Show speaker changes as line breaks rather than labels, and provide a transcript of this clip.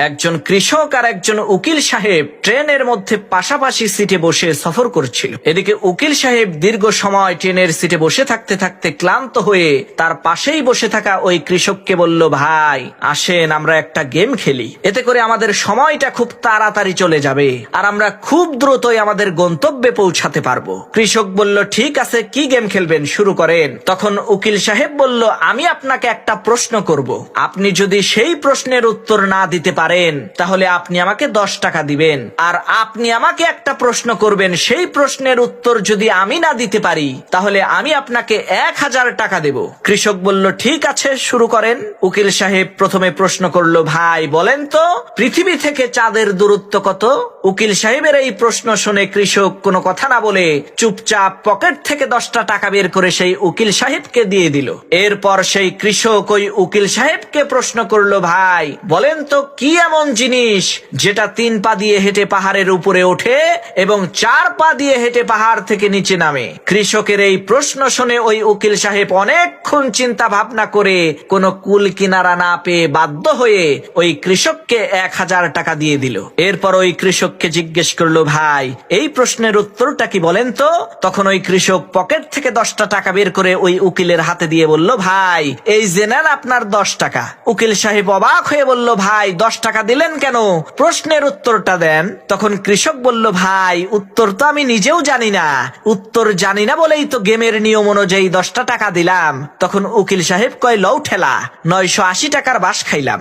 একজন কৃষক আর একজন উকিল সাহেব ট্রেনের মধ্যে পাশাপাশি সিটে বসে সফর করছিল। এদিকে উকিল সাহেব দীর্ঘ সময় ট্রেনের সিটে বসে থাকতে থাকতে ক্লান্ত হয়ে তার পাশেই বসে থাকা ওই কৃষককে বলল, ভাই, আসেন, আমরা একটা গেম খেলি। এতে করে আমাদের সময়টা খুব তাড়াতাড়ি চলে যাবে আর আমরা খুব দ্রুতই আমাদের গন্তব্যে পৌঁছাতে পারব। কৃষক বলল, ঠিক আছে, কি গেম খেলবেন? শুরু করেন। তখন উকিল সাহেব বলল, আমি আপনাকে একটা প্রশ্ন করব। আপনি যদি সেই প্রশ্নের উত্তর না দিতে পারেন তাহলে আপনি আমাকে দশ টাকা দিবেন। আর আপনি আমাকে একটা প্রশ্ন করবেন, সেই প্রশ্নের উত্তর যদি আমি না দিতে পারি, তাহলে আমি আপনাকে এক হাজার টাকা দেব। কৃষক বলল, ঠিক আছে, শুরু করেন। উকিল সাহেব প্রথমে প্রশ্ন করল, ভাই, বলেন তো, পৃথিবী থেকে চাঁদের দূরত্ব কত? উকিল সাহেবের এই প্রশ্ন শুনে কৃষক কোনো কথা না বলে চুপচাপ পকেট থেকে দশটা টাকা বের করে সেই উকিল সাহেবকে দিয়ে দিল। এরপর সেই কৃষক ওই উকিল সাহেবকে প্রশ্ন করল, ভাই, বলেন তো, কি এমন জিনিস যেটা তিন পা দিয়ে হেঁটে পাহাড়ের উপরে ওঠে এবং চার পা দিয়ে হেঁটে পাহাড় থেকে নিচে নামে। কৃষকের এই প্রশ্ন শুনে ওই উকিল সাহেব অনেকক্ষণ চিন্তা ভাবনা করে কোনো কুল কিনারা না পেয়ে বাধ্য হয়ে ওই কৃষককে এক হাজার টাকা দিয়ে দিল। এরপর ওই কৃষককে জিজ্ঞেস করল, ভাই, এই প্রশ্নের উত্তরটা কি বলেন তো? তখন ওই কৃষক পকেট থেকে দশটা টাকা বের করে ওই উকিলের হাতে দিয়ে বলল, ভাই, এই নেন আপনার দশ টাকা। উকিল সাহেব অবাক হয়ে বলল, ভাই, দশ টাকা দিলেন কেন? প্রশ্নের উত্তরটা দেন। তখন কৃষক বলল, ভাই, উত্তর তো আমি নিজেও জানি না। উত্তর জানি না বলেই তো গেমের নিয়ম অনুযায়ী দশটা টাকা দিলাম। তখন উকিল সাহেব কয়, লও ঠেলা, নয়শো আশি টাকার বাস খাইলাম।